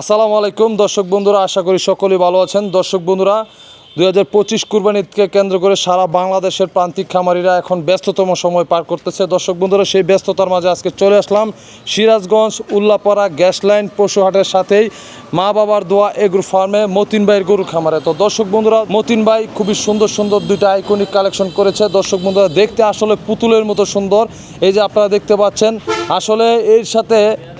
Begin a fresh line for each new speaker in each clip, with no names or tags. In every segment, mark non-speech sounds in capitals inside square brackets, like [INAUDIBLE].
আসসালামু আলাইকুম দর্শক বন্ধুরা আশা করি সকলেই ভালো আছেন। দর্শক বন্ধুরা দুই হাজার পঁচিশ কেন্দ্র করে সারা বাংলাদেশের প্রান্তিক খামারিরা এখন ব্যস্ততম সময় পার করতেছে। দর্শক বন্ধুরা, সেই ব্যস্ততার মাঝে আজকে চলে আসলাম সিরাজগঞ্জ, উল্লাপাড়া গ্যাস লাইন, পশুহাটের সাথেই মা বাবার দোয়া এগ্রো ফার্মে মতিন ভাইয়ের গরু খামারে। তো দর্শক বন্ধুরা, মতিন ভাই খুবই সুন্দর সুন্দর দুইটা আইকনিক কালেকশন করেছে। দর্শক বন্ধুরা, দেখতে আসলে পুতুলের মতো সুন্দর। এই যে আপনারা দেখতে পাচ্ছেন, আসলে এর সাথে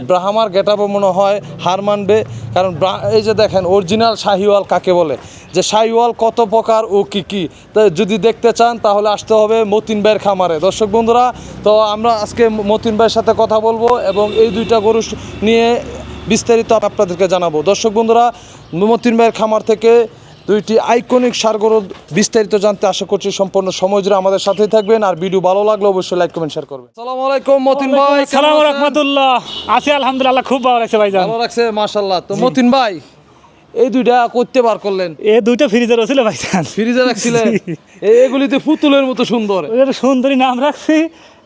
ব্রাহ্মার গেটাবো মনে হয় হার মানবে। কারণ এই যে দেখেন অরিজিনাল শাহিওয়াল কাকে বলে? যে সাইওয়াল কত প্রকার ও কি কি? তো যদি দেখতে চান তাহলে আসতে হবে মতিন ভাইয়ের খামারে। দর্শক বন্ধুরা তো আমরা আজকে মতিন ভাইয়ের সাথে কথা বলব এবং এই দুইটা গরু নিয়ে বিস্তারিত আপনাদেরকে জানাব। দর্শক বন্ধুরা মতিন ভাইয়ের খামার থেকে দুইটি আইকনিক সার গরু বিস্তারিত জানতে আশা করছি সম্পূর্ণ সময় জুড়ে আমাদের সাথেই থাকবেন। আর ভিডিও ভালো লাগলে অবশ্যই লাইক কমেন্ট শেয়ার করবেন। আসসালামু আলাইকুম মতিন ভাই।
সালাম? রহমতুল্লাহ। আছি আলহামদুলিল্লাহ খুব ভালো লাগছে ভাই
ভালো লাগছে মাশাল্লাহ তো মতিন ভাই এই দুইটা করতে বার করলেন।
এ দুইটা ফ্রিজের ছিল ভাই
ফ্রিজে রাখছিলেন? [LAUGHS] এগুলিতে পুতুলের মতো সুন্দর।
এটা সুন্দরী নাম রাখছি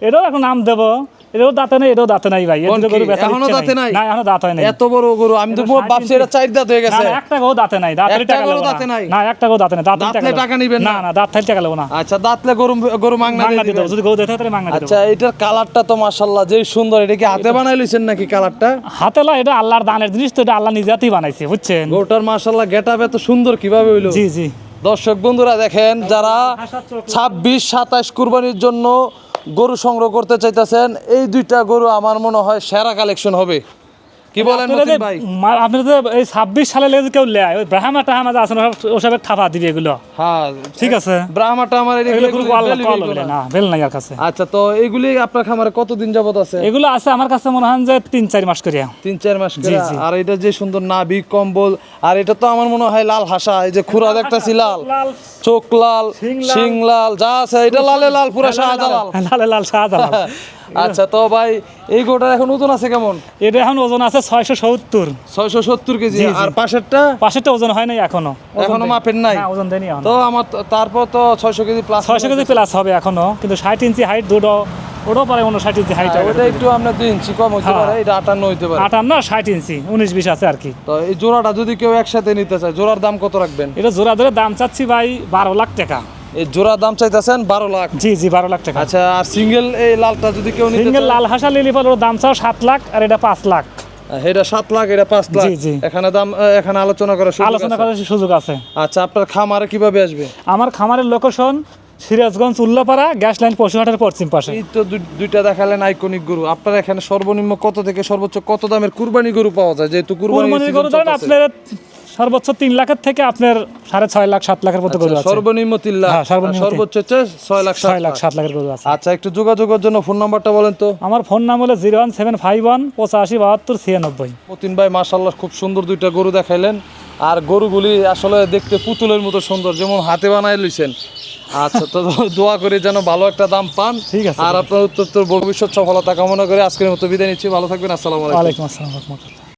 এটাও এখন নাম দেবো। এটাও দাঁতে নাই এটাও দাঁতে নাই ভাই? গরু এখনও
দাঁতে নাই?
না এখনও দাঁত হয় নাই।
এত বড় গরু আমি তো ভাবছি এটা চার দাঁত হয়ে গেছে।
না, একটা গো দাঁতে নাই দাঁতের টাকা
গরু দাঁতে নাই?
না একটা গো দাঁতে নাই দাঁতের টাকা
টাকা নিবেন না?
না দাঁত থাকলে টাকা লেবো না।
আচ্ছা দাঁতলে গরু গরু মাংনা দিয়ে দিবেন।
যদি গো দেখে তাহলে মাংনা
আচ্ছা এটার কালারটা তো মাশাল্লাহ যে সুন্দর এটা কি হাতে বানাই লইছেন নাকি কালারটা?
হাতে লা এটা আল্লাহর দানের জিনিস তো এটা আল্লাহ নিজে হাতেই বানাইছে বুঝছেন?
গরুটার মাশাল্লাহ গেটআপ এত সুন্দর কীভাবে হইল?
জি জি।
দর্শক বন্ধুরা দেখেন যারা ছাব্বিশ সাতাশ কুরবানির জন্য গরু সংগ্রহ করতে চাইতেছেন। এই দুইটা গরু আমার মনে হয় সেরা কালেকশন হবে। কি বলেন ভাই?
আপনারা যে এই ছাব্বিশ সালে লেগে কেউ লেয় ওই ব্রাহ্মা টাহামা যা আছে ওসবের ঠাপা দিবে এগুলো।
হ্যাঁ
ঠিক আছে? এগুলো
বলে করা।
না বেল নাই আর কাছে।
আচ্ছা তো এইগুলি আপনার খামারে কতদিন যাবত আছে?
এগুলো আছে আমার কাছে মনে হয় যে তিন চার মাস করিয়া।
তিন চার মাস
জি,
করে আর এটা যে সুন্দর নাভি কম্বল আর এটা তো আমার মনে হয় লাল হাসা এই যে খুরা দেখতেছি [LAUGHS] লাল। চোখ লাল
শিং লাল।
যা আছে এটা [LAUGHS] লালে লাল পুরা শাহজালাল।
লাল লাল শাহজালাল। [LAUGHS]
আচ্ছা তো ভাই এই গোটার এখন ওজন আছে কেমন?
এটা এখন ওজন আছে ছয়শো সত্তর।
ছয়শো সত্তর কেজি। আর পাশেরটা?
পাশেরটা ওজন হয় নাই
এখনও।
এখনও।
মাপেন নাই?
ওজন দেয়নি
তো আমার তারপর তো ছয়শো কেজি প্লাস
ছয়শো কেজি প্লাস হবে এখনও কিন্তু ষাট ইঞ্চি হাইট দুটো ওটাও পারে উনষাট ইঞ্চি হাইট
ওটা একটু আপনার দুই ইঞ্চি কম হইতে
হ্যাঁ।
পারে এটা আটান্ন পারে।
আটান্ন ষাট ইঞ্চি উনিশ বিশ আছে আর কি।
তো এই জোড়াটা যদি কেউ একসাথে নিতে চায় জোড়ার দাম কত রাখবেন?
এটা জোড়া ধরে দাম চাচ্ছি ভাই বারো লাখ টাকা।
এই জোড়ার দাম চাইতেছেন বারো লাখ।
জি জি বারো লাখ টাকা।
আচ্ছা আর সিঙ্গেল এই লালটা যদি কেউ
সিঙ্গেল লাল হাসা লিলি ফলের দাম চাও সাত লাখ আর এটা পাঁচ লাখ।
এটা সাত লাখ এটা পাঁচ লাখ। এখানে দাম এখানে আলোচনা করা
আলোচনা করার সুযোগ আছে।
আচ্ছা আপনার খামারে কীভাবে আসবে?
আমার খামারের location Sirajganj Ullapara gas line পশুহাটের পশ্চিম পাশে।
এই তো দুই- দুইটা দেখালেন আইকনিক গরু। আপনার এখানে সর্বনিম্ন কত থেকে সর্বোচ্চ কত দামের কুরবানি গরু পাওয়া যায়? যেহেতু কুরবানি
গরু আপনার সর্বোচ্চ তিন লাখের থেকে আপনার সাড়ে ছয় লাখ সাত লাখের মতো গরু আছে।
সর্বনিম্ন তিন লাখ।
হ্যাঁ,
সর্বোচ্চ হচ্ছে ছয় লাখ
ছয় লাখ সাত লাখের গরু আছে।
আচ্ছা একটু যোগাযোগের জন্য ফোন নাম্বারটা বলেন তো।
আমার ফোন নাম হলো zero one seven five one পঁচাশি বাহাত্তর ছিয়ানব্বই।
মতিন ভাই মাশাল্লাহ খুব সুন্দর দুইটা গরু দেখাইলেন। আর গরুগুলি আসলে দেখতে পুতুলের মতো সুন্দর যেমন হাতে বানায় লইছেন। আচ্ছা তো [LAUGHS] দোয়া করি যেন ভালো একটা দাম পান।
ঠিক আছে।
আর আপনার উত্তর ভবিষ্যৎ সফলতা কামনা করে আজকের মতো বিদায় নিচ্ছি। ভালো থাকবেন আসসালামু আলাইকুম।
আসসালাম